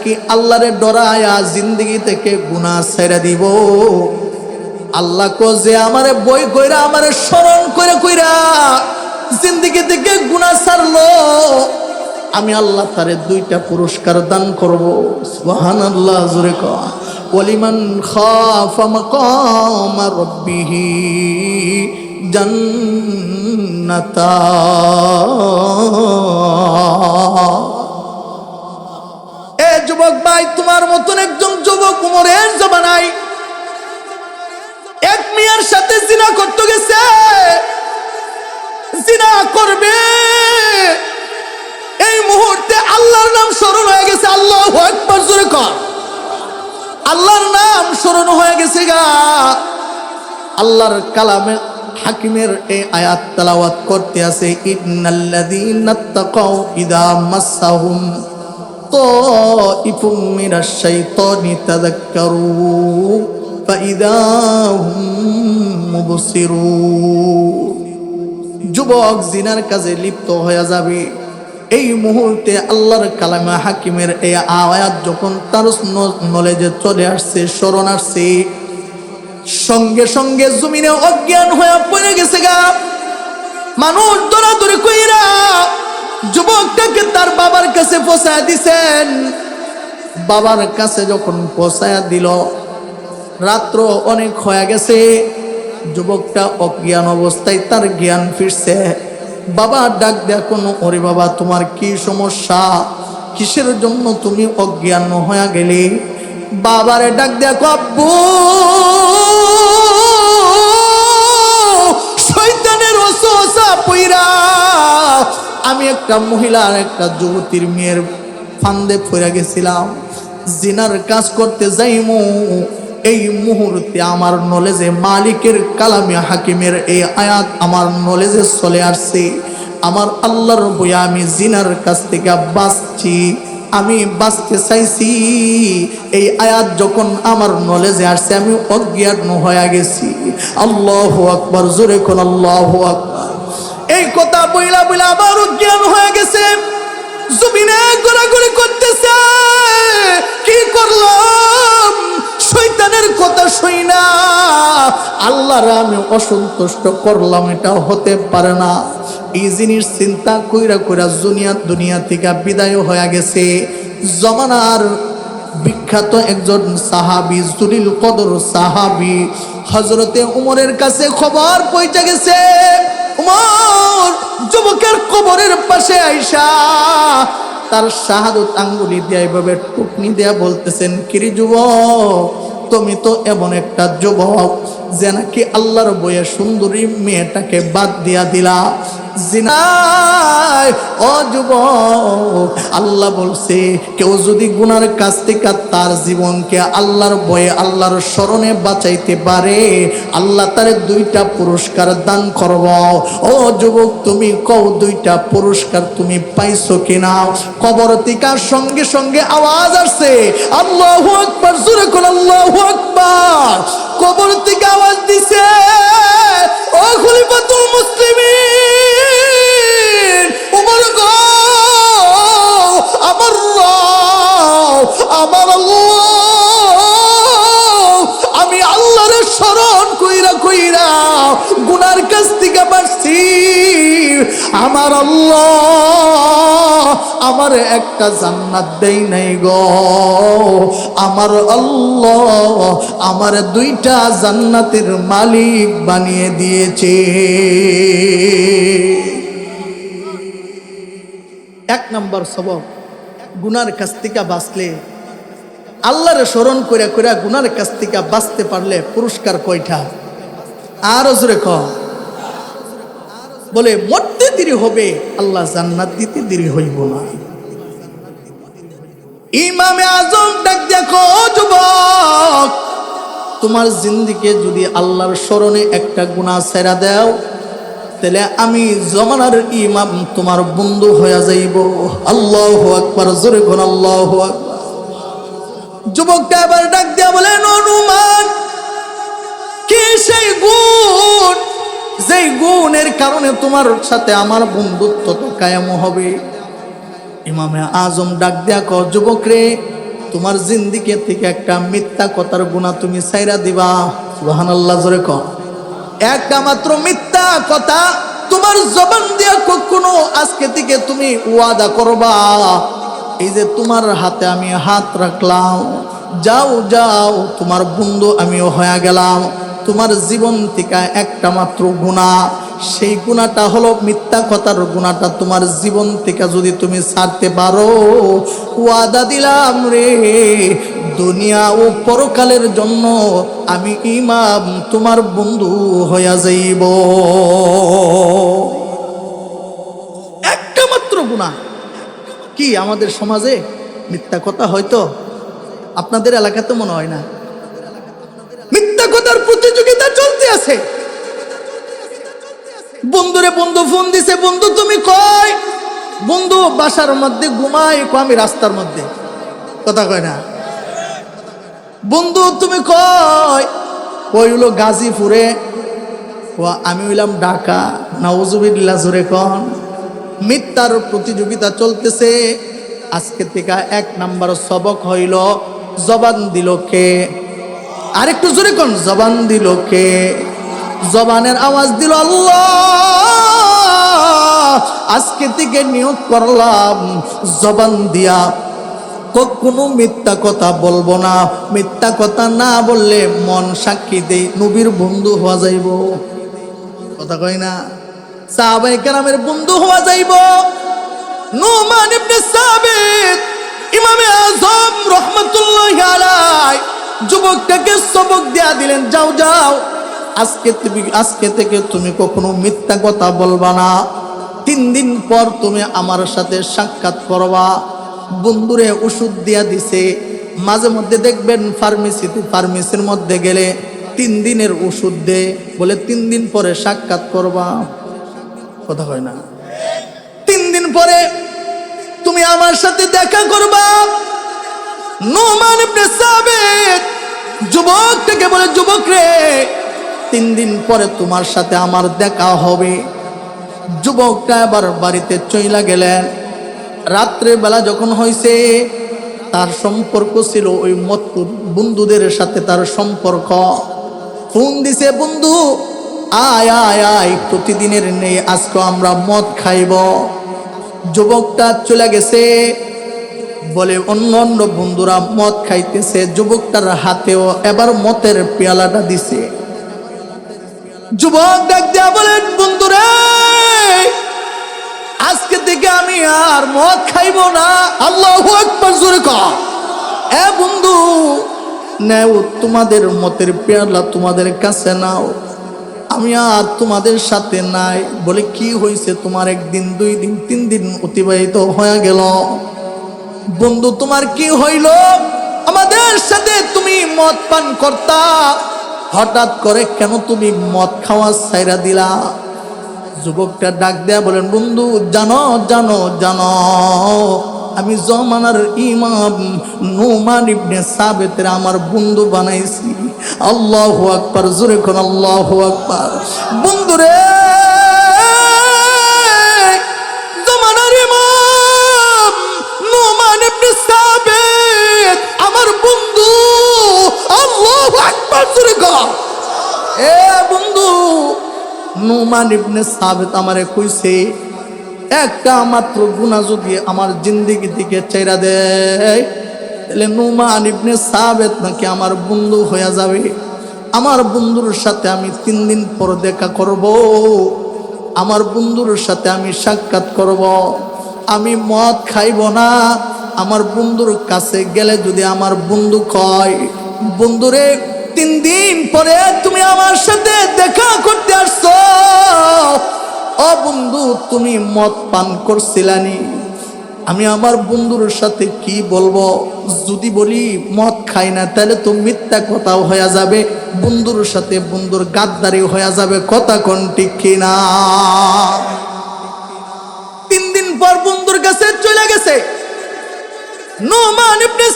নাকি আল্লাহরে ডরায়া জিন্দগি থেকে গুনাহ ছেড়ে দিব? আল্লাহ কো যে আমারে বই কইরা আমারে স্মরণ করে কইরা জিন্দগি থেকে গুনাহ ছাড়লো, আমি আল্লাহ তারে দুইটা পুরস্কার দান করব। সুবহানাল্লাহ, জোরে কয় ওয়ালিমান খাফা মাকামা রাব্বিহি জান্নাতা। যুবক ভাই, তোমার মতন একজন যুবক উমরের জমানায় এক মেয়ের সাথে জিনা করতে গেছে। জিনা করবে। এই মুহূর্তে আল্লাহর নাম স্মরণ হয়ে গেছে। আল্লাহ একবার জোরে কর। আল্লাহর নাম স্মরণ হয়ে গেছে গা। আল্লাহর কালামে হাকিমের এই আয়াত তালাওয়াত করতে আছে, ইন্নাল্লাযীনা তাকাউ ইদা মাসাহুম। তাইফুম মিনাশ শাইতানি তাযাক্কারু ফাইদা হুম মুবসিরুন যুবক জিনার কাজে লিপ্ত হয়ে যাবে। এই মুহূর্তে আল্লাহর কালামা হাকিমের এই আয়াত যখন তার নলেজে চলে আসছে, স্মরণ আসছে, সঙ্গে সঙ্গে জমিনে অজ্ঞান হয়ে পড়ে গেছে গা। মানুষ দৌড়াদৌড়ি কইরা যুবকটাকে তার বাবার কাছে পৌঁছায় দিছেন। বাবার কাছে যখন পৌঁছায় দিল, রাত্র অনেক হয়ে গেছে। যুবকটা অজ্ঞান অবস্থায় তার জ্ঞান ফিরছে। বাবা ডাক দেয়া কোনো, ওরে বাবা, তোমার কি সমস্যা? কিসের জন্য তুমি অজ্ঞান হয়ে গেলে? বাবারে ডাক দেয়া আব্বু একটা মহিলা আর একটা যুবতীর মেয়ের ফান্দে পড়ে গেছিলাম। জিনার কাজ করতে যাইমু। এই মুহূর্তে আমার নলেজে মালিকের কালামে হাকিমের এই আয়াত আমার নলেজে চলে আসছে। আমার আল্লাহর বইয়া আমি জিনার কাছ থেকে বাঁচছি, আমি বাঁচতে চাইছি। এই আয়াত যখন আমার নলেজে আসছে, আমি অজ্ঞান হয়ে গেছি। আল্লাহ আকবর, জোরে কোন আল্লাহ আকবর। এই কথা বইলা বইলা আবার অজ্ঞান হয়ে গেছে। জমিনে ঘোরাঘুরি করতেছে। কি করলাম? শৈতানের কথা শুই না। আল্লাহর আমি অসন্তুষ্ট করলাম এটা হতে পারে না। এই জিনিস চিন্তা কইরা কইরা দুনিয়া থেকে বিদায় হয়ে গেছে। জমানার বিখ্যাত একজন সাহাবি, জুলিল কদর সাহাবি হজরতে উমরের কাছে খবর পৌঁছে গেছে। উমর যুবকের কবরের পাশে আইসা তার শাহাদত আঙ্গুলি দিয়া এভাবে টুকনি দেয়া বলতেছেন, কিরি যুবক, তুমি তো এমন একটা যুবক যে নাকি আল্লাহর বইয়ে সুন্দরী মেয়েটাকে বাদ দিয়া দিলা। আল্লাহ বলছে, কেউ যদি গুনার কাছ থেকে তার জীবনকে আল্লাহর বয়ে, আল্লাহর স্মরণে বাঁচাইতে পারে, আল্লাহ তারে দুইটা পুরস্কার দান করব। ও যুবক, তুমি কও দুইটা পুরস্কার তুমি পাইছো কিনা? কবর তিকার সঙ্গে সঙ্গে আওয়াজ আসছে। আল্লাহ আকবার, জোরে কোন আল্লাহু আকবার। কবর থেকে আওয়াজ দিছে ও খলিফাতুল মুসলিমিন উমর গো আমার রব, আমার আল্লাহ আমি আল্লাহর স্মরণ কইরা কইরা গুনার কাছ থেকে বাড়ছি আমার আল্লাহ। আমার একটা জান্নাত দেই নাই গো। আমার আল্লাহ আমার দুইটা জান্নাতের মালিক বানিয়ে দিয়েছে। এক নম্বর সবক, গুনার কাছ থেকে বাঁচলে, আল্লাহরে স্মরণ করে করে গুনার কাছ থেকে বাঁচতে পারলে পুরস্কার কয়টা? আরও জোরে ক। বলে মরতে দেরি হবে, আল্লাহ জান্নাত দিতে দেরি হইব না। ইমামে আজম ডাক দেখো যুবক, তোমার জিন্দিকে যদি আল্লাহর স্মরণে একটা গুণা সেরা দাও, তাহলে আমি জমানার ইমাম তোমার বন্ধু হয়ে যাইব। আল্লাহ আকবার, জোরে কোন আল্লাহ যুবকটা আবার ডাক দেয়া বলেন অনুমান কি সেই গুণ যেই গুণের কারণে তোমার সাথে আমার বন্ধুত্ব তো কায়াম হবে। ইমামে আজম ডাক দেয়া কর যুবক রে, তোমার জিন্দিকে থেকে একটা মিথ্যা কথার গুণা তুমি সাইরা দিবা। সুবহানাল্লাহ, জোরে কর একটা মাত্র মিথ্যা কথা তোমার জবান দিয়া কখনো আজকে থেকে তুমি ওয়াদা করবা। এই যে তোমার হাতে আমি হাত রাখলাম, যাও যাও, তোমার বন্ধু আমিও হয়ে গেলাম। তোমার জীবন থেকে একটা মাত্র গুণা। সেই গুণাটা হলো মিথ্যা কথার গুণাটা। তোমার জীবন থেকে যদি তুমি ছাড়তে পারো, ওয়াদা দিলাম রে। দুনিয়া ও পরকালের জন্য আমি ইমাম, তোমার বন্ধু হইয়া যাইব। একটা মাত্র গুণা। কি আমাদের সমাজে মিথ্যা কথা হয়তো? আপনাদের এলাকাতে মনে হয় না। মিথ্যা কথার প্রতিযোগিতা চলতে আছে। বন্ধুরে, বন্ধু ফোন দিছে, বন্ধু তুমি কয় বন্ধু, বাসার মধ্যে ঘুমাই আমি রাস্তার মধ্যে। কথা কয় না? বন্ধু তুমি কয় কই হলো গাজীপুরে? ও আমি হইলাম ঢাকা। নাউজুবিল্লা জোরে কন। মিথ্যার প্রতিযোগিতা চলতেছে। আজকে থেকে এক নাম্বার সবক হইল, জবান দিল কে? আরেকটু জোরে কোন? জবান দিল কে? জবানের আওয়াজ দিল আল্লাহ। আজকে থেকে নিয়োগ করলাম। জবান দিয়া কখনো মিথ্যা কথা বলব না। মিথ্যা কথা না বললে মন সাক্ষী দেই, নবীর বন্ধু হওয়া যাইব। কথা কই না? সাহাবাই কেরামের বন্ধু হওয়া যাইব। নুমান ইবনে সাবিত, ইমামে আজম রহমতুল্লাহ আলাই যুবকটাকে সবক দেয়া দিলেন, যাও যাও। আজকে তুমি, আজকে থেকে তুমি কখনো মিথ্যা কথা বলবা না। তিন দিন পর তুমি আমার সাথে সাক্ষাৎ করবা। বন্ধুরে ওষুধ দিয়া দিছে। মাঝে মধ্যে দেখবেন ফার্মেসিতে, ফার্মেসির মধ্যে গেলে তিন দিনের ওষুধ দে বলে, তিন দিন পরে সাক্ষাৎ করবা। কথা হয় না। তিন দিন পরে তুমি আমার সাথে দেখা করবা। নোমান ইবনে সাবিত যুবকটাকে বলে, যুবক রে, তিন দিন পরে তোমার সাথে আমার দেখা হবে। যুবকটা এবার বাড়িতে চইলা গেলেন। রাত্রে বেলা যখন হয়েছে তার সম্পর্ক ছিল ওই মতপুর বন্ধুদের সাথে তার সম্পর্ক। ফোন দিছে, বন্ধু, আয় আয় আয়, প্রতিদিনের নেই, আজকে আমরা মদ খাইব। যুবকটা চলে গেছে। বলে অন্য অন্য বন্ধুরা মদ খাইতেছে, যুবকটার হাতেও এবার মতের পেয়ালাটা দিছে। যুবক ডাক দিয়া বলেন, বন্ধুরা, আজকে থেকে আমি আর মদ খাইব না। আল্লাহ এ বন্ধু, নেও, তোমাদের মতের পেয়ালা তোমাদের কাছে নাও। আমি আর তোমাদের সাথে নাই বলে কি হয়েছে তোমার একদিন, দুই দিন, তিন দিন অতিবাহিত হয়ে গেল। বন্ধু, তোমার কি হইল? আমাদের সাথে তুমি মদ পান করতা। হঠাৎ করে কেন তুমি মদ খাওয়া সাইরা দিলা? যুবকটা ডাক দেয়া বলেন, বন্ধু, জানো জানো জানো, আমি জমানার ইমাম নোমান ইবনে সাবেতের আমার বন্ধু বানাইছি। আল্লাহ আকবার, জোরে কোন আল্লাহ আকবার। বন্ধুরে জমানার নুমান ইবনে সাবেত আমারে কইছে, একটা মাত্র গুণা যদি আমার জিন্দিগি দিকে চেরা দেয়, তাহলে নুমান ইবনে সাবেত নাকি আমার বন্ধু হয়ে যাবে। আমার বন্ধুর সাথে আমি তিন দিন পর দেখা করব, আমার বন্ধুর সাথে আমি সাক্ষাৎ করব, আমি মদ খাইব না, আমার বন্ধুর কাছে গেলে যদি আমার বন্ধু কয়, বন্ধুরে তিন দিন পরে তুমি আমার সাথে দেখা করতে আসছো। ও বন্ধু, তুমি মদ পান করছিলানি। আমি আমার বন্ধুর সাথে কি বলব? যদি বলি মদ খাই না, তাহলে তো মিথ্যা কথাও হয়ে যাবে। বন্ধুর সাথে বন্ধুর গাদ্দারি হয়ে যাবে। কথা কোন ঠিক কিনা? তিন দিন পর বন্ধুর কাছে চলে গেছে। নোমান ইবনে